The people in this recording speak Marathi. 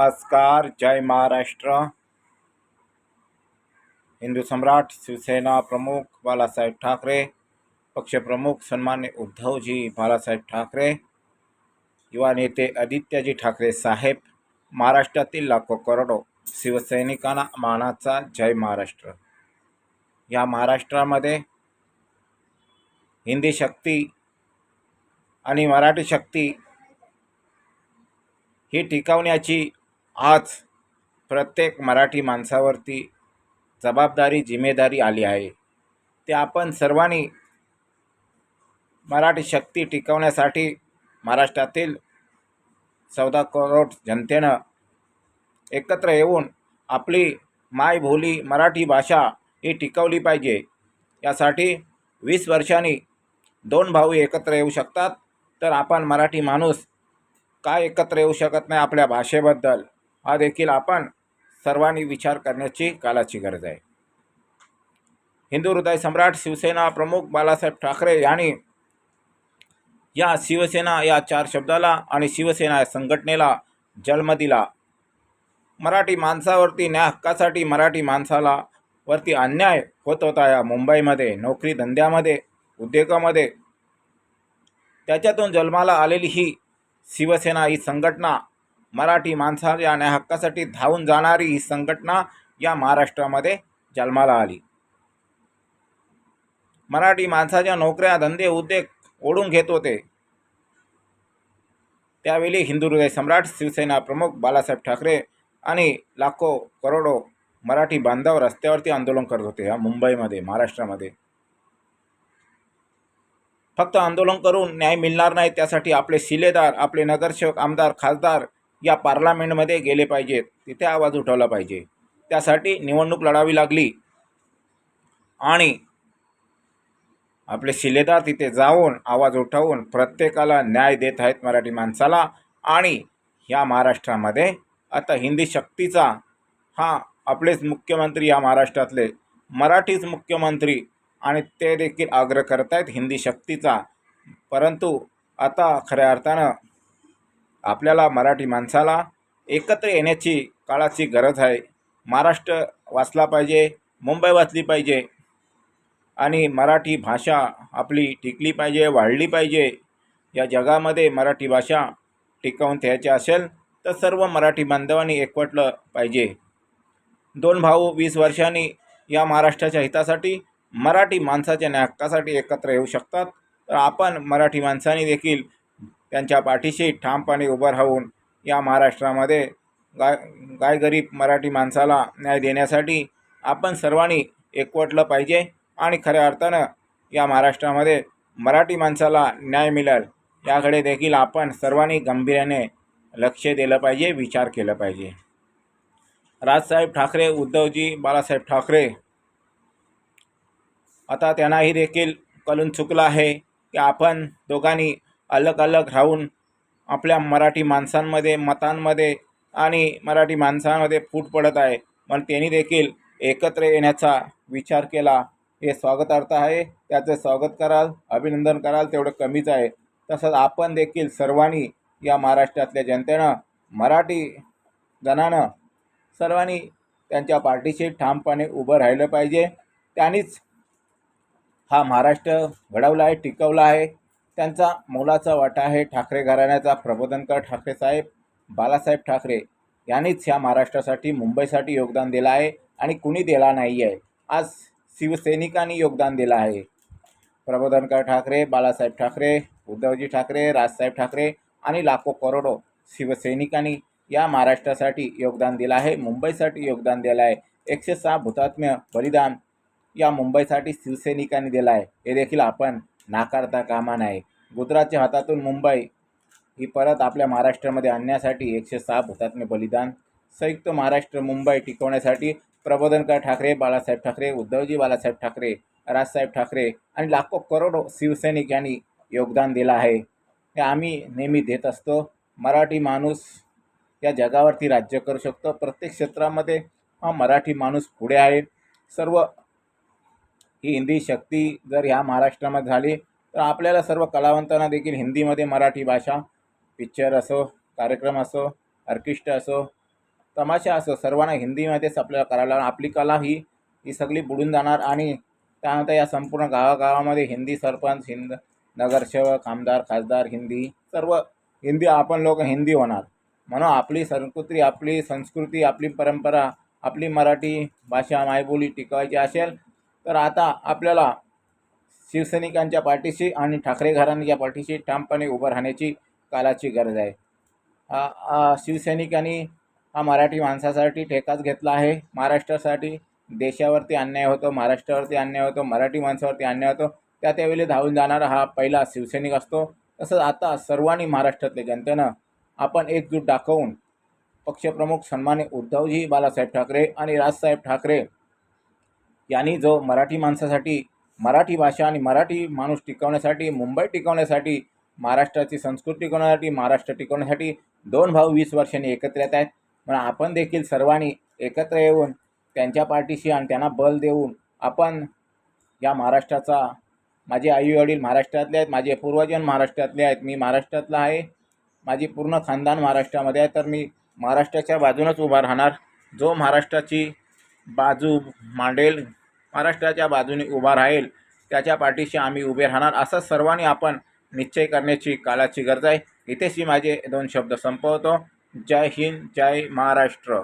नमस्कार जय महाराष्ट्र। हिंदू सम्राट शिवसेना प्रमुख बाळासाहेब ठाकरे पक्षप्रमुख सन्मान्य उद्धवजी बाळासाहेब ठाकरे युवा नेते आदित्यजी ठाकरे साहेब महाराष्ट्रातील लाखो करोडो शिवसैनिकांना मानाचा जय महाराष्ट्र. या महाराष्ट्रामध्ये हिंदी शक्ती आणि मराठी शक्ती ही टिकवण्याची आज प्रत्येक मराठी माणसावरती जबाबदारी जिम्मेदारी आली आहे. ते आपण सर्वांनी मराठी शक्ती टिकवण्यासाठी महाराष्ट्रातील चौदा करोड जनतेनं एकत्र येऊन आपली मायबोली मराठी भाषा ही टिकवली पाहिजे. यासाठी वीस वर्षांनी दोन भाऊ एकत्र येऊ शकतात. तर आपण मराठी माणूस काय एकत्र येऊ शकत नाही आपल्या भाषेबद्दल? हा देखील आपण सर्वांनी विचार करण्याची कालाची गरज आहे. हिंदू हृदय सम्राट शिवसेना प्रमुख बाळासाहेब ठाकरे यांनी या शिवसेना या चार शब्दाला आणि शिवसेना या संघटनेला जन्म दिला. मराठी माणसावरती न्याय हक्कासाठी मराठी माणसाला वरती अन्याय होत होता या मुंबईमध्ये नोकरी धंद्यामध्ये उद्योगामध्ये. त्याच्यातून जन्माला आलेली ही शिवसेना ही संघटना मराठी माणसाच्या न्याय हक्कासाठी धावून जाणारी ही संघटना या महाराष्ट्रामध्ये जन्माला आली. मराठी माणसाच्या नोकऱ्या धंदे उद्योग ओढून घेत होते. त्यावेळी हिंदू हृदय सम्राट शिवसेना प्रमुख बाळासाहेब ठाकरे आणि लाखो करोडो मराठी बांधव रस्त्यावरती आंदोलन करत होते या मुंबईमध्ये महाराष्ट्रामध्ये. फक्त आंदोलन करून न्याय मिळणार नाही त्यासाठी आपले शिलेदार आपले नगरसेवक आमदार खासदार या पार्लामेंटमध्ये गेले पाहिजेत तिथे आवाज उठवला पाहिजे. त्यासाठी निवडणूक लढावी लागली. आणि आपले शिलेदार तिथे जाऊन आवाज उठवून प्रत्येकाला न्याय देत आहेत मराठी माणसाला. आणि या महाराष्ट्रामध्ये आता हिंदी शक्तीचा हा आपलेच मुख्यमंत्री या महाराष्ट्रातले मराठीच मुख्यमंत्री आणि ते देखील आग्रह करत आहेत हिंदी शक्तीचा. परंतु आता खऱ्या अर्थानं आपल्याला मराठी माणसाला एकत्र येण्याची काळाची गरज आहे. महाराष्ट्र वाचला पाहिजे मुंबई वाचली पाहिजे आणि मराठी भाषा आपली टिकली पाहिजे वाढली पाहिजे. या जगामध्ये मराठी भाषा टिकवून ठेवायची असेल तर सर्व मराठी बांधवांनी एकवटलं पाहिजे. दोन भाऊ वीस वर्षांनी या महाराष्ट्राच्या हितासाठी मराठी माणसाच्या न्याय हक्कासाठी एकत्र येऊ शकतात. तर आपण मराठी माणसांनी देखील त्यांच्या पाठीशी ठामपणे उभं राहून या महाराष्ट्रामध्ये गाय गायगरीब मराठी माणसाला न्याय देण्यासाठी आपण सर्वांनी एकवटलं पाहिजे आणि खऱ्या अर्थानं या महाराष्ट्रामध्ये मराठी माणसाला न्याय मिळेल याकडे देखील आपण सर्वांनी गंभीर्याने लक्ष दिलं पाहिजे विचार केलं पाहिजे. राजसाहेब ठाकरे उद्धवजी बाळासाहेब ठाकरे आता त्यांनाही देखील कळून चुकलं आहे की आपण दोघांनी अलग अलग राहून आपल्या मराठी माणसांमध्ये मतांमध्ये आणि मराठी माणसांमध्ये फूट पडत आहे. पण त्यांनी देखील एकत्र येण्याचा विचार केला. हे स्वागतार्थ आहे. त्याचं स्वागत कराल अभिनंदन कराल तेवढं कमीच आहे. तसंच आपण देखील सर्वांनी या महाराष्ट्रातल्या जनतेनं मराठी जणानं सर्वांनी त्यांच्या पार्टीशी ठामपणे उभं राहिलं पाहिजे. त्यांनीच हा महाराष्ट्र घडवला आहे टिकवला आहे. त्यांचा मोलाचा वाटा आहे. ठाकरे घराण्याचा प्रबोधनकर ठाकरे साहेब बालासाहेब ठाकरे यांनीच ह्या महाराष्ट्रासाठी मुंबईसाठी योगदान दिलं आहे आणि कुणी दिला नाही आहे आज शिवसैनिकांनी योगदान दिलं आहे. प्रबोधनकर ठाकरे बाळासाहेब ठाकरे उद्धवजी ठाकरे राजसाहेब ठाकरे आणि लाखो करोडो शिवसैनिकांनी या महाराष्ट्रासाठी योगदान दिलं आहे. मुंबईसाठी योगदान दिलं आहे. एकशे सहा हुतात्म्य बलिदान या मुंबईसाठी शिवसैनिकांनी दिलं आहे. हे देखील आपण नाकारता कामा नाही गुजरातच्या हातातून मुंबई ही परत आपल्या महाराष्ट्रामध्ये आणण्यासाठी एकशे सहा हुतात्म्य बलिदान संयुक्त महाराष्ट्र मुंबई टिकवण्यासाठी प्रबोधनकर ठाकरे बाळासाहेब ठाकरे उद्धवजी बाळासाहेब ठाकरे राजसाहेब ठाकरे आणि लाखो करोडो शिवसैनिक यांनी योगदान दिलं आहे. हे आम्ही नेहमी देत असतो. मराठी माणूस या जगावरती राज्य करू शकतो. प्रत्येक क्षेत्रामध्ये हा मराठी माणूस पुढे आहे. सर्व ही हिंदी शक्ती जर ह्या महाराष्ट्रामध्ये झाली तर आपल्याला सर्व कलावंतांना देखील हिंदीमध्ये मराठी भाषा पिक्चर असो कार्यक्रम असो ऑर्केस्ट्रा असो तमाशा असो सर्वांना हिंदीमध्येच आपल्याला करायला लागणार. आपली कला ही ही सगळी बुडून जाणार आणि त्यानंतर या संपूर्ण गावागावामध्ये हिंदी सरपंच हिंद नगरसेवक आमदार खासदार हिंदी सर्व हिंदी आपण लोक हिंदी होणार म्हणून आपली संस्कृती आपली संस्कृती आपली परंपरा आपली मराठी भाषा मायबोली टिकवायची असेल तर आता आपल्याला शिवसैनिकांच्या पाठीशी आणि ठाकरे घराण्याच्या पाठीशी ठामपणे उभं राहण्याची कालाची गरज आहे. शिवसैनिकांनी हा मराठी माणसासाठी ठेकाच घेतला आहे. महाराष्ट्रासाठी देशावरती अन्याय होतो महाराष्ट्रावरती अन्याय होतो मराठी माणसावरती अन्याय होतो. त्या त्यावेळी धावून जाणारा हा पहिला शिवसैनिक असतो. तसंच आता सर्वांनी महाराष्ट्रातल्या जनतेनं आपण एकजूट दाखवून पक्षप्रमुख सन्मान्य उद्धवजी बालासाहेब ठाकरे आणि राजसाहेब ठाकरे यांनी जो मराठी माणसासाठी मराठी भाषा आणि मराठी माणूस टिकवण्यासाठी मुंबई टिकवण्यासाठी महाराष्ट्राची संस्कृती टिकवण्यासाठी महाराष्ट्र टिकवण्यासाठी दोन भाऊ वीस वर्षांनी एकत्र येत आहेत. म्हणून आपण देखील सर्वांनी एकत्र येऊन त्यांच्या पाठीशी आणि त्यांना बल देऊन आपण या महाराष्ट्राचा माझे आई वडील महाराष्ट्रातले आहेत माझे पूर्वजन महाराष्ट्रातले आहेत मी महाराष्ट्रातला आहे माझी पूर्ण खानदान महाराष्ट्रामध्ये आहे तर मी महाराष्ट्राच्या बाजूनच उभा राहणार. जो महाराष्ट्राची बाजू मांडेल महाराष्ट्राच्या बाजूने उभा राहील त्याच्या पाठीशी आम्ही उभे राहणार असं सर्वांनी आपण निश्चय करण्याची काळाची गरज आहे. इथेच मी माझे दोन शब्द संपवतो. जय हिंद जय महाराष्ट्र.